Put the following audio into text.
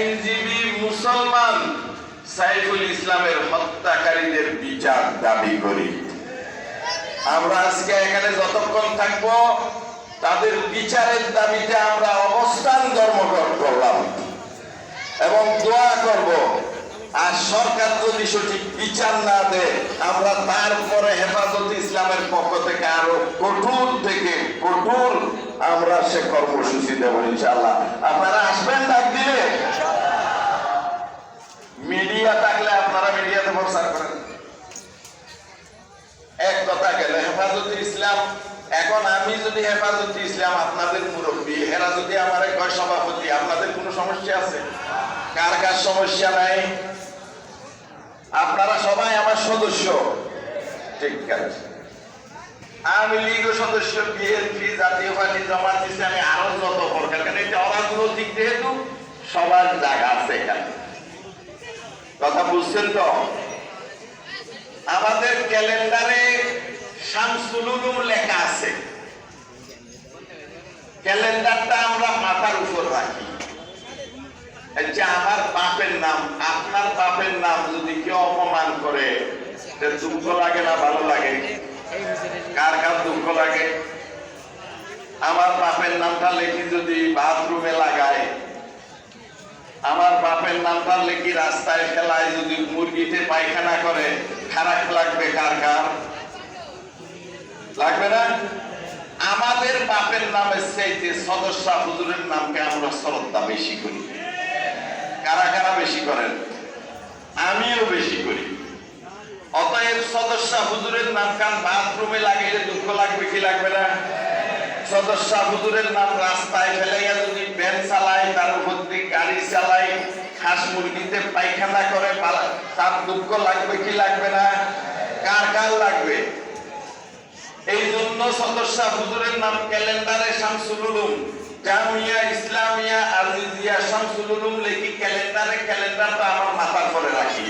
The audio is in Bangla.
আইনজীবী মুসলমান সাইফুল ইসলামের হত্যাকারীদের বিচার দাবি করি। আমরা আজকে এখানে যতক্ষণ থাকব, তাদের বিচারের দাবিতে আমরা অবস্থান ধর্মঘট করলাম এবং দোয়া করব, আর সরকার যদি সঠিক বিচার না দেয়, আমরা তারপরে হেফাজত ইসলামের পক্ষ থেকে আরও কঠোর থেকে কঠোর আমরা সে কর্মসূচি দেব ইনশাল্লাহ আপনারা আসবেন ডাক দিলে মিডিয়া থাকলে আপনারা মিডিয়াতে প্রচার করেন এক কথা গেল হেফাজতে ইসলাম এখন আমি যদি হেফাজতে ইসলাম, আপনাদের মুরব্বী, এরা যদি আমার কয় সভাপতি, আপনাদের কোনো সমস্যা আছে? কার কার সমস্যা নাই? আপনারা সবাই আমার সদস্য। ঠিক আছে। আমি লীগ সদস্য, বিএনপি, জাতীয় পার্টি, জামাত ইসলামী, আরও যত প্রকার কারণ এটা অরাজনৈতিক যেহেতু, সবার জায়গা আছে এখানে। কথা বুঝছেন তো? আমাদের ক্যালেন্ডারে শামসুল লেখা আছে। ক্যালেন্ডারটা আমরা মাথার উপর রাখি। যে আমার বাপের নাম, আপনার বাপের নাম যদি কেউ অপমান করে দুঃখ লাগে না, ভালো লাগে? কার কার দুঃখ লাগে? আমার বাপের নামটা লেখি যদি বাথরুমে লাগায়। আমার বাপের নামটা লেখি রাস্তায় ফেলায় যদি মুরগিতে পায়খানা করে, খারাপ লাগবে কার কার? লাগবে না? আমাদের বাপের নামের চাইতে সদস্য হুজুরের নামকে আমরা শ্রদ্ধা বেশি করি। কারা কারা বেশি করেন? আমিও বেশি করি। অতএব সদস্য হুজুরের নাম কান বাথরুমে লাগাইলে দুঃখ লাগবে কি লাগবে না? সদস্য হুজুরের নাম রাস্তায় ফেলাইয়া যদি ভ্যান চালায়, তার উপর দিয়ে গাড়ি চালায় হাঁস মুরগিতে পায়খানা করে তার দুঃখ লাগবে কি লাগবে না? কার কার লাগবে? সদস্য হুজুরের নাম ক্যালেন্ডারে শামসুল উলুম জামিয়া ইসলামিয়া আরজিয়া শামসুল উলুম লেখি ক্যালেন্ডারে ক্যালেন্ডারটা আমার মাথার করে রাখি।